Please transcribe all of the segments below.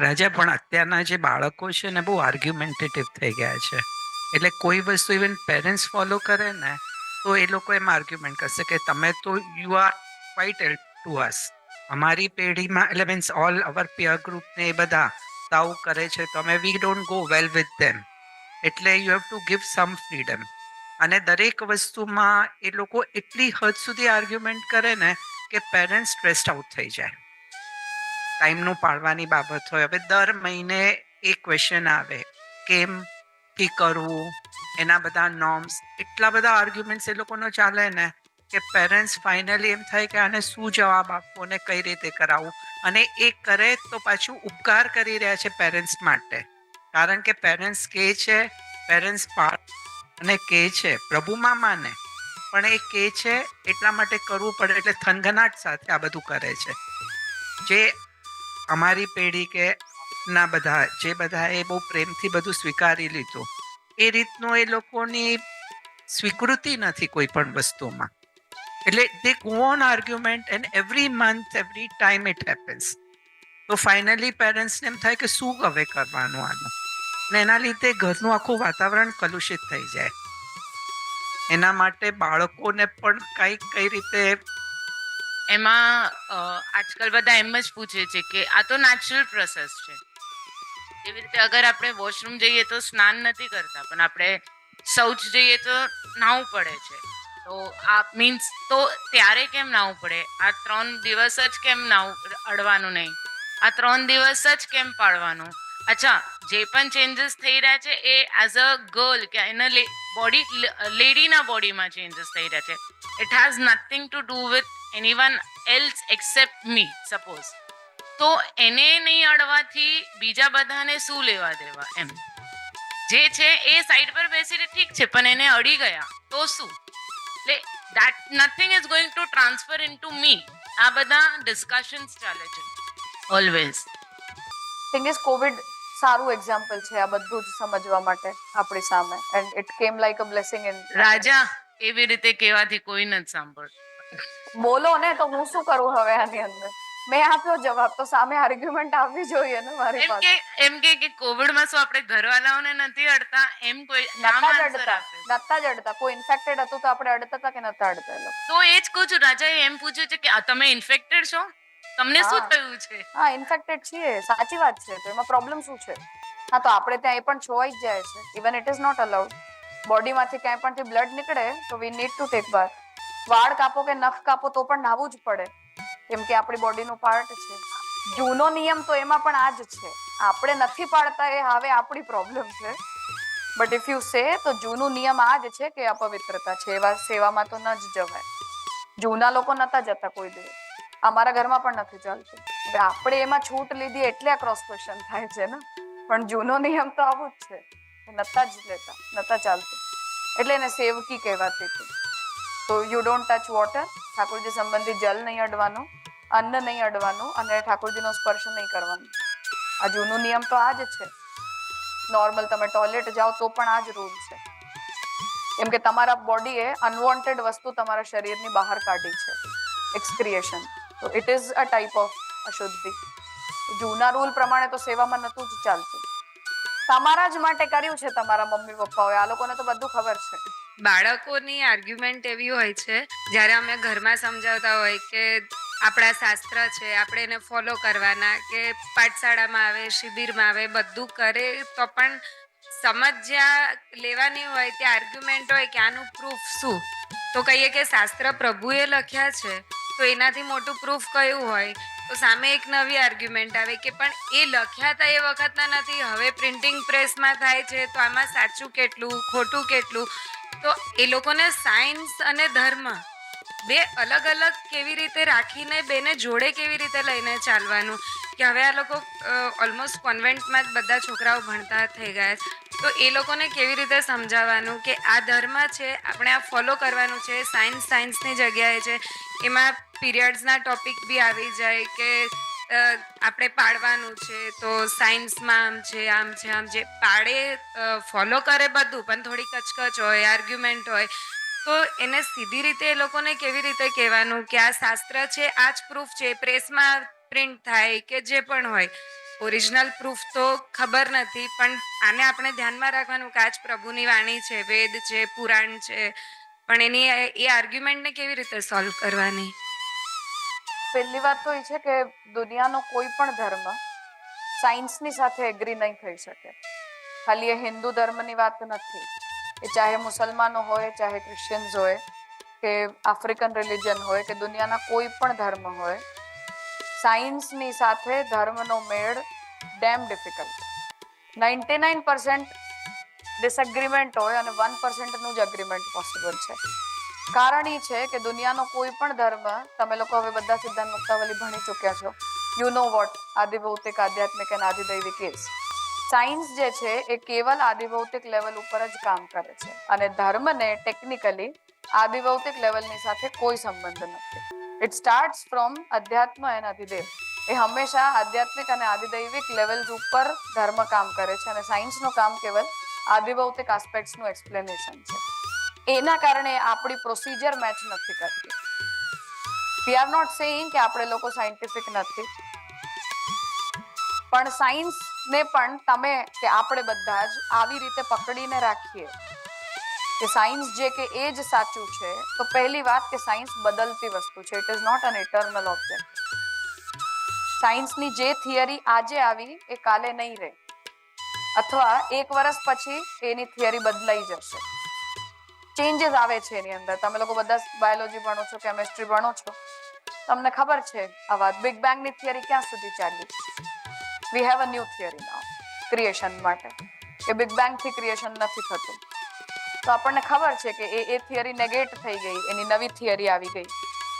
રાજા, પણ અત્યારના જે બાળકો છે ને બહુ આર્ગ્યુમેન્ટેટિવ થઈ ગયા છે. એટલે કોઈ વસ્તુ ઇવન પેરેન્ટ્સ ફોલો કરે ને, તો એ લોકો એમ આર્ગ્યુમેન્ટ કરશે કે તમે તો you are quite to us અમારી પેઢીમાં, એટલે મીન્સ ઓલ અવર પિયર ગ્રુપ ને એ બધા તાવ કરે છે, તો અમે we don't go well with them એટલે you have to give some freedom અને દરેક વસ્તુમાં એ લોકો એટલી હદ સુધી આર્ગ્યુમેન્ટ કરે ને કે પેરેન્ટ્સ સ્ટ્રેસ્ડ આઉટ થઈ જાય. ટાઈમનું પાળવાની બાબત હોય. હવે દર મહિને એ ક્વેશ્ચન આવે, કેમ કી કરવું, એના બધા નોર્મ્સ એટલા બધા આર્ગ્યુમેન્ટ્સ એ લોકોનો ચાલે ને કે પેરેન્ટ્સ ફાઇનલી એમ થાય કે આને શું જવાબ આપવો ને કઈ રીતે કરાવવું. અને એ કરે તો પાછું ઉપકાર કરી રહ્યા છે પેરેન્ટ્સ માટે. કારણ કે પેરેન્ટ્સ કહે છે પેરેન્ટ્સ અને કહે છે. પ્રભુમાં માને પણ એ કહે છે એટલા માટે કરવું પડે એટલે થનગનાટ સાથે આ બધું કરે છે. જે અમારી પેઢી કે ના બધા, જે બધા એ બહુ પ્રેમથી બધું સ્વીકારી લીધું, એ રીતનું એ લોકોની સ્વીકૃતિ નથી કોઈ પણ વસ્તુમાં. એટલે they go on argument and every month every time it happens તો ફાઇનલી પેરેન્ટ્સને એમ થાય કે શું હવે કરવાનું આનું? ને એના લીધે ઘરનું આખું વાતાવરણ કલુષિત થઈ જાય. એના માટે બાળકોને પણ કઈ કઈ રીતે એમાં આજકાલ બધા એમ જ પૂછે છે કે આ તો નેચરલ પ્રોસેસ છે. એવી રીતે અગર આપણે વોશરૂમ જઈએ તો સ્નાન નથી કરતા, પણ આપણે શૌચ જઈએ તો નાહવું પડે છે. તો આ મીન્સ તો ત્યારે કેમ નાહવું પડે? આ ત્રણ દિવસ જ કેમ નાવું અડવાનું નહીં. આ ત્રણ દિવસ જ કેમ પાડવાનું? અચ્છા, જે પણ ચેન્જીસ થઈ રહ્યા છે એ એઝ અ ગર્લ કે એના બોડી લેડીના બોડીમાં ચેન્જીસ થઈ રહ્યા છે. It has nothing to do with anyone else except me suppose તો એને નહીં અડવાથી બીજા બધાને શું લેવા દેવા એમ જે છે એ સાઈડ પર બેસીને ઠીક છે પણ એને અડી ગયા તો શું એટલે that nothing is going to transfer in to me આ બધા ડિસ્કશન્સ ચાલે છે ઓલવેઝ થિંગ ઇઝ કોવિડ સારું એક્ઝામ્પલ છે આ બધું જ સમજવા માટે આપણી સામે and it came like a blessing in રાજા એવી રીતે કહેવાથી કોઈ નથી સાંભળતું બોલો ને તો હું શું કરું હવે આની અંદર? મેં આપ્યો જવાબ તો સામે આર્ગ્યુમેન્ટ આવવી જોઈએ ને મારી એમ પાસે. કે એમ કે કે કોવિડમાં શું આપણે ઘરવાળાઓને નથી અડતા એમ કોઈ નામ અડતા નતા જ અડતા. કોઈ ઇન્ફેક્ટેડ હતું તો આપણે અડતા હતા કે નતા અડતા તો એ જ કહું છું રાજાએ એમ પૂછ્યું છે કે તમે ઇન્ફેક્ટેડ છો? તમને શું થયું છે? હા ઇન્ફેક્ટેડ છીએ. સાચી વાત છે. તો એમાં પ્રોબ્લેમ શું છે? હા તો આપણે ત્યાં એ પણ છોવાઈ જ જાય છે. Even it is not allowed બોડીમાંથી ક્યાંય પણ બ્લડ નીકળે, તો વી નીડ ટુ ટેક બાર વાળ કાપો કે નખ કાપો તો પણ નાવું જ પડે. કેમ કે આપણી બોડીનું પાર્ટ છે. જૂનો નિયમ તો એમાં પણ આ જ છે. આપણે નથી પાડતા એ હવે આપણી પ્રોબ્લેમ છે. બટ ઇફ યુ સે તો જૂનું નિયમ આ જ છે કે અપવિત્રતા છે. એવા સેવામાં તો ન જ જવાય. જૂના લોકો નતા જતા કોઈ દિવસ. અમારા ઘરમાં પણ નથી ચાલતું. આપણે એમાં છૂટ લીધી એટલે આ ક્રોસ ક્વેશ્ચન થાય છે ને. પણ જૂનો નિયમ તો આવું જ છે. નતા જ લેતા, નતા ચાલતી. એટલે એને સેવકી કહેવાતી હતી. તો you don't touch water Thakorji સંબંધિત જલ નહીં અડવાનું, અન્ન નહીં અડવાનું અને ઠાકોરજીનો સ્પર્શ નહીં કરવાનું. આ જૂનો નિયમ તો આ જ છે. નોર્મલ તમે ટોયલેટ જાઓ તો પણ આ જ રૂલ છે. કેમ કે તમારા બોડીએ અનવોન્ટેડ વસ્તુ તમારા શરીરની બહાર કાઢી છે. એક્સક્રિએશન તો it is a type of અશુદ્ધિ. જૂના રૂલ પ્રમાણે તો સેવામાં નહોતું જ ચાલતું. તમારા જ માટે કર્યું છે તમારા મમ્મી પપ્પાઓએ. આ લોકોને તો બધું ખબર છે. બાળકોની આર્ગ્યુમેન્ટ એવી હોય છે, જ્યારે અમે ઘરમાં સમજાવતા હોય કે આપણા શાસ્ત્ર છે, આપણે એને ફોલો કરવાના, કે પાઠશાળામાં આવે, શિબિરમાં આવે, બધું કરે, તો પણ સમજ જ્યાં લેવાની હોય ત્યાં આર્ગ્યુમેન્ટ હોય કે આનું પ્રૂફ શું? તો કહીએ કે શાસ્ત્ર પ્રભુએ લખ્યા છે, તો એનાથી મોટું પ્રૂફ કયું હોય? સામે એક નવી આર્ગ્યુમેન્ટ આવે કે પણ એ લખ્યા હતા એ વખતના નથી, હવે પ્રિન્ટિંગ પ્રેસમાં થાય છે, તો આમાં સાચું કેટલું, ખોટું કેટલું? તો એ લોકોને સાયન્સ અને ધર્મ બે અલગ અલગ કેવી રીતે રાખીને બેને જોડે કેવી રીતે લઈને ચાલવાનું? કે હવે આ લોકો ઓલમોસ્ટ કોન્વેન્ટમાં જ બધા છોકરાઓ ભણતા થઈ ગયા તો એ લોકોને કેવી રીતે સમજાવવાનું કે આ ધર્મ છે, આપણે આ ફોલો કરવાનું છે સાયન્સ સાયન્સની જગ્યાએ છે, એમાં પીરિયડ્સના ટોપિક બી આવી જાય કે આપણે પાડવાનું છે, તો સાયન્સમાં આમ છે આમ છે આમ છે, પાડે ફોલો કરે બધું, પણ થોડી કચકચ હોય આર્ગ્યુમેન્ટ હોય, તો એને સીધી રીતે એ લોકોને કેવી રીતે કહેવાનું કે આ શાસ્ત્ર છે, આ જ પ્રૂફ છે પ્રેસમાં પ્રિન્ટ થાય કે જે પણ હોય. ઓરિજિનલ પ્રૂફ તો ખબર નથી, પણ આને આપણે ધ્યાનમાં રાખવાનું કે આજ પ્રભુની વાણી છે, વેદ છે, પુરાણ છે, પણ એની એ આર્ગ્યુમેન્ટને કેવી રીતે સોલ્વ કરવાની? પહેલી વાત તો એ છે કે દુનિયાનો કોઈ પણ ધર્મ સાયન્સની સાથે એગ્રી નહીં થઈ શકે. ખાલી એ હિન્દુ ધર્મની વાત નથી. એ ચાહે મુસલમાનો હોય, ચાહે ક્રિશ્ચિયન્સ હોય, કે આફ્રિકન રિલિજન હોય, કે દુનિયાના કોઈ પણ ધર્મ હોય સાયન્સની સાથે ધર્મનો મેળ damn difficult ninety nine percent disagreement હોય અને વન પર્સન્ટનું જ અગ્રીમેન્ટ પોસિબલ છે. કારણ એ છે કે દુનિયાનો કોઈ પણ ધર્મ, તમે લોકો હવે બધા સિદ્ધાંત મુક્તાવલી ભણી ચૂક્યા છો. યુ નો વોટ આદિભૌતિક, આધ્યાત્મિક અને આદિદૈવિક કેસ સાયન્સ જે છે એ કેવલ આદિભૌતિક લેવલ ઉપર જ કામ કરે છે. અને ધર્મને ટેકનિકલી આદિભૌતિક લેવલની સાથે કોઈ સંબંધ નથી. ઇટ સ્ટાર્ટ્સ ફ્રોમ અધ્યાત્મ એન્ડ અધિદેવ એ હંમેશા આધ્યાત્મિક અને આદિદૈવિક લેવલ્સ ઉપર ધર્મ કામ કરે છે અને સાયન્સનું કામ કેવલ આદિભૌતિક આસ્પેક્ટ્સનું એક્સપ્લેનેશન છે. એના કારણે આપણી પ્રોસિજર મેચ નથી કરતી. વી આર નોટ સેઇંગ કે આપણે લોકો સાયન્ટિફિક નથી. પણ સાયન્સને પણ તમે કે આપણે બધા જ આવી રીતે પકડીને રાખીએ. કે સાયન્સ જે કે એ જ સાચું છે, તો પહેલી વાત કે સાયન્સ બદલતી વસ્તુ છે. It is not an eternal object સાયન્સની જે થિયરી આજે આવી, એ કાલે નહીં રહે. અથવા એક વર્ષ પછી એની થિયરી બદલાઈ જશે. ચેન્જીસ આવે છે એની અંદર. તમે લોકો બધા બાયોલોજી ભણો છો કેમેસ્ટ્રી ભણો છો. તમને ખબર છે, આ વાત બિગ બેંગની થિયરી ક્યાં સુધી ચાલી? We have a new theory now creation માટે. કે બિગ બેંગથી ક્રિએશન નથી થતું. તો આપણને ખબર છે કે એ એ થિયરી નેગેટ થઈ ગઈ, એની નવી થિયરી આવી ગઈ.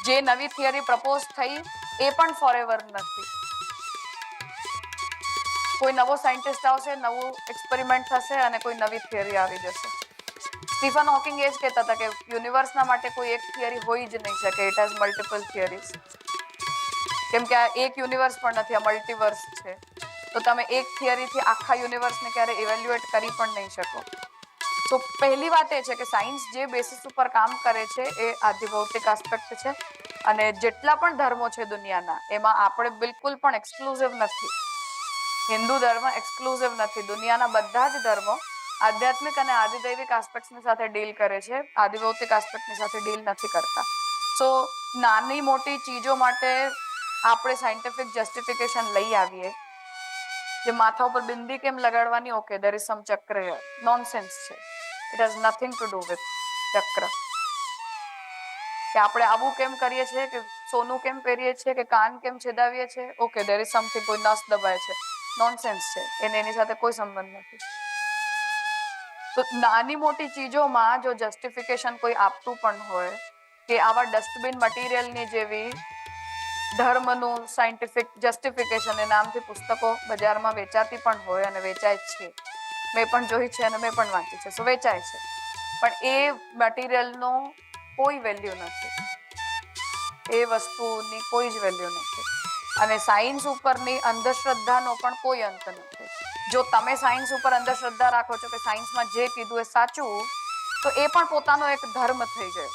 જે નવી થિયરી પ્રપોઝ થઈ, એ પણ ફોરએવર નથી. કોઈ નવો સાયન્ટિસ્ટ આવશે, નવું એક્સપેરિમેન્ટ થશે અને કોઈ નવી થિયરી આવી જશે. સ્ટીફન હોકિંગ એ જ કહેતા હતા કે યુનિવર્સના માટે કોઈ એક થિયરી હોઈ જ નહીં શકે ઇટ હેઝ મલ્ટિપલ થિયરીઝ કેમ કે આ એક યુનિવર્સ પણ નથી, આ મલ્ટિવર્સ છે. તો તમે એક થિયરીથી આખા યુનિવર્સને ક્યારે ઇવેલ્યુએટ કરી પણ નહીં શકો. તો પહેલી વાત એ છે કે સાયન્સ જે બેસિસ ઉપર કામ કરે છે એ આધિભૌતિક આસ્પેક્ટ છે અને જેટલા પણ ધર્મો છે દુનિયાના, એમાં આપણે બિલકુલ પણ એક્સક્લુઝિવ નથી. હિન્દુ ધર્મ એક્સક્લુઝિવ નથી. દુનિયાના બધા જ ધર્મો આધ્યાત્મિક અને આદિદૈવિક આસ્પેક્ટ્સની સાથે ડીલ કરે છે આદિભૌતિક આસ્પેક્ટની સાથે ડીલ નથી કરતા. સો નાની મોટી ચીજો માટે આપણે સાયન્ટિફિક જસ્ટિફિકેશન લઈ આવીએ. જે માથા ઉપર બિંદી કેમ લગાડવાની? ઓકે દેર ઇઝ સમ ચક્ર નોનસેન્સ છે. It has nothing to do with ચક્ર કે આપણે આવું કેમ કરીએ છીએ કે સોનું કેમ પહેરીએ છીએ કે કાન કેમ છેદાવીએ છીએ? ઓકે દેર ઇઝ સમથિંગ કોઈ નસ દબાય છે. નોનસેન્સ છે. એને એની સાથે કોઈ સંબંધ નથી. તો નાની મોટી ચીજોમાં જો જસ્ટિફિકેશન કોઈ આપતું પણ હોય, કે આવા ડસ્ટબિન મટીરિયલની જેવી ધર્મનું સાયન્ટિફિક જસ્ટિફિકેશન એ નામથી પુસ્તકો બજારમાં વેચાતી પણ હોય અને વેચાય છે. મેં પણ જોઈ છે અને મેં પણ વાંચી છે, સો વેચાય છે. પણ એ મટીરિયલનો કોઈ વેલ્યુ નથી. એ વસ્તુની કોઈ જ વેલ્યુ નથી. અને સાયન્સ ઉપરની અંધશ્રદ્ધાનો પણ કોઈ અંત નથી. જો તમે સાયન્સ ઉપર અંધશ્રદ્ધા રાખો છો કે સાયન્સમાં જે કીધું એ સાચું, તો એ પણ પોતાનો એક ધર્મ થઈ ગયો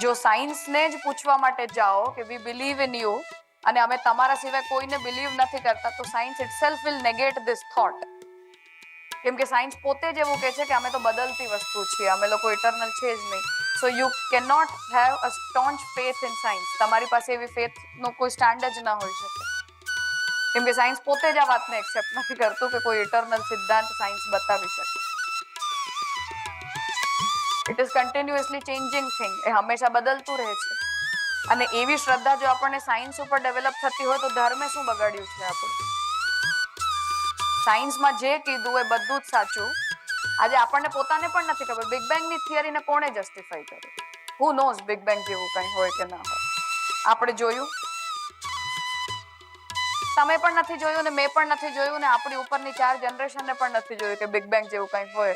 જો સાયન્સને જ પૂછવા માટે જાઓ કે વી બિલીવ ઇન યુ અને અમે તમારા સિવાય કોઈને બિલીવ નથી કરતા, તો science itself will negate this thought કેમ કે સાયન્સ પોતે જ એવું કહે છે કે અમે તો બદલતી વસ્તુ છીએ, અમે લોકો ઇટરનલ છે જ નહીં. So you can not have a staunch faith in science તમારી પાસે એવી ફેથનો કોઈ સ્ટેન્ડ જ ના હોઈ શકે. કેમ કે સાયન્સ પોતે જ આ વાતને એક્સેપ્ટ નથી કરતું કે કોઈ ઇટરનલ સિદ્ધાંત સાયન્સ બતાવી શકે. It is continuously changing thing એ હંમેશા બદલતું રહે છે. અને એવી શ્રદ્ધા જો આપણને સાયન્સ ઉપર ડેવલપ થતી હોય તો ધર્મે શું બગાડ્યું છે આપણું? સાયન્સમાં જે કીધું એ બધું જ સાચું. આજે આપણને પોતાને પણ નથી ખબર બિગ બેંગની થિયરીને કોણે જસ્ટિફાઈ કરી? હુ નોઝ બિગ બેંગ જેવું કંઈ હોય કે ના હોય? આપણે જોયું? તમે પણ નથી જોયું ને મેં પણ નથી જોયું ને આપણી ઉપરની ચાર જનરેશનને પણ નથી જોયું કે બિગ બેંગ જેવું કંઈ હોય.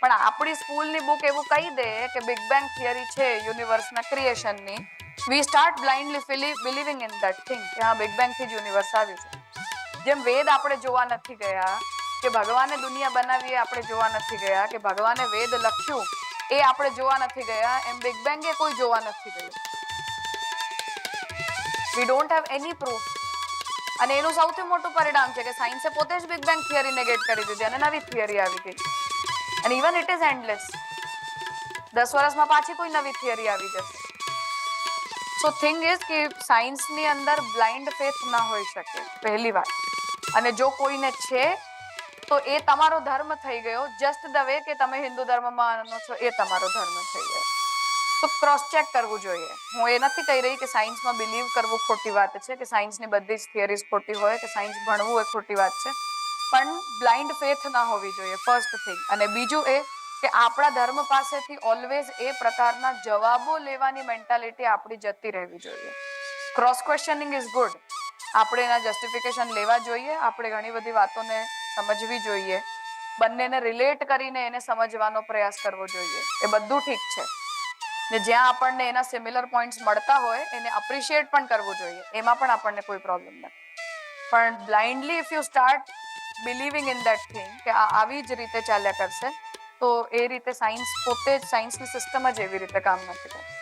પણ આપણી સ્કૂલની બુક એવું કહી દે કે બિગ બેંગ થિયરી છે યુનિવર્સના ક્રિએશનની we start blindly believing in that thing કે હા બિગ બેંગથી જ યુનિવર્સ આવ્યું છે. જેમ વેદ આપણે જોવા નથી ગયા, કે ભગવાને દુનિયા બનાવી એ આપણે જોવા નથી ગયા, કે ભગવાને વેદ લખ્યું એ આપણે જોવા નથી ગયા, એમ બિગ બેંગ એ કોઈ જોવા નથી ગયું. We don't have any proof અને એનું સૌથી મોટું પરિણામ છે કે સાયન્સે પોતે જ બિગ બેંગ થિયરી નેગેટ કરી દીધી અને નવી થિયરી આવી ગઈ. અને ઇવન ઇટ ઇઝ એન્ડલેસ દસ વર્ષમાં પાછી કોઈ નવી થિયરી આવી જશે. સો થિંગ ઇઝ કે સાયન્સની અંદર બ્લાઇન્ડ ફેથ ના હોઈ શકે. પહેલી વાત. અને જો કોઈને છે, તો એ તમારો ધર્મ થઈ ગયો. જસ્ટ ધ વે કે તમે હિન્દુ ધર્મમાં માનો છો, એ તમારો ધર્મ થઈ ગયો. તો ક્રોસ ચેક કરવું જોઈએ. હું એ નથી કહી રહી કે સાયન્સમાં બિલીવ કરવું ખોટી વાત છે, કે સાયન્સની બધી જ થિયરીઝ ખોટી હોય, કે સાયન્સ ભણવું એ ખોટી વાત છે. પણ બ્લાઇન્ડ ફેથ ના હોવી જોઈએ ફર્સ્ટ થિંગ અને બીજું એ કે આપણા ધર્મ પાસેથી ઓલવેઝ એ પ્રકારના જવાબો લેવાની મેન્ટાલિટી આપણી જતી રહેવી જોઈએ. ક્રોસ ક્વેશ્ચનિંગ ઇઝ ગુડ આપણે એના જસ્ટિફિકેશન લેવા જોઈએ. આપણે ઘણી બધી વાતોને સમજવી જોઈએ. બંનેને રિલેટ કરીને એને સમજવાનો પ્રયાસ કરવો જોઈએ. એ બધું ઠીક છે. ને જ્યાં આપણને એના સિમિલર પોઈન્ટ્સ મળતા હોય, એને અપ્રિશિએટ પણ કરવું જોઈએ. એમાં પણ આપણને કોઈ પ્રોબ્લેમ નથી. પણ blindly if you start believing in that thing કે આ આવી જ રીતે ચાલ્યા કરશે, તો એ રીતે સાયન્સ પોતે જ સાયન્સની સિસ્ટમ જ એવી રીતે કામ નથી કરતી.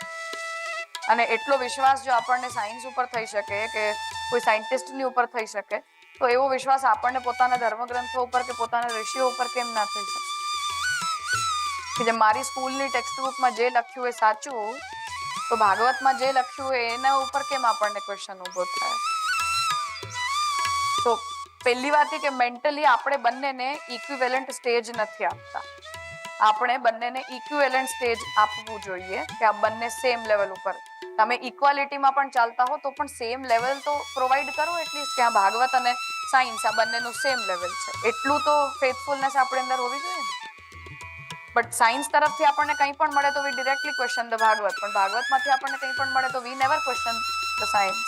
અને એટલો વિશ્વાસ જો આપણને સાયન્સ ઉપર થઈ શકે કે કોઈ સાયન્ટિસ્ટની ઉપર થઈ શકે, તો એવો વિશ્વાસ આપણને પોતાના ધર્મગ્રંથો ઉપર કે પોતાના ઋષિઓ ઉપર કેમ ના થઈ શકે? કે જે મારી સ્કૂલની ટેક્સ્ટ બુકમાં જે લખ્યું એ સાચું, તો ભાગવતમાં જે લખ્યું હોય એના ઉપર કેમ આપણને ક્વેશ્ચન ઊભો થાય? તો પહેલી વાત કે મેન્ટલી આપણે બંનેને ઇક્વિવેલન્ટ સ્ટેજ નથી આપતા. આપણે બંનેને ઇક્વિવેલન્ટ સ્ટેજ આપવું જોઈએ કે આ બંને સેમ લેવલ ઉપર તમે ઇક્વાલિટીમાં પણ ચાલતા હો તો પણ સેમ લેવલ તો પ્રોવાઈડ કરો એટલીસ્ટ કે આ ભાગવત અને સાયન્સ આ બંનેનું સેમ લેવલ છે. એટલું તો ફેથફુલનેસ આપણી અંદર હોવી જોઈએ ને. બટ સાયન્સ તરફથી આપણને કંઈ પણ મળે તો we directly question the Bhagavat. પણ ભાગવતમાંથી આપણને કંઈ પણ મળે તો we never question the science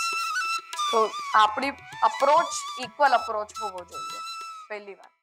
તો આપણી અપ્રોચ ઇક્વલ અપ્રોચ હોવો જોઈએ. પહેલી વાત.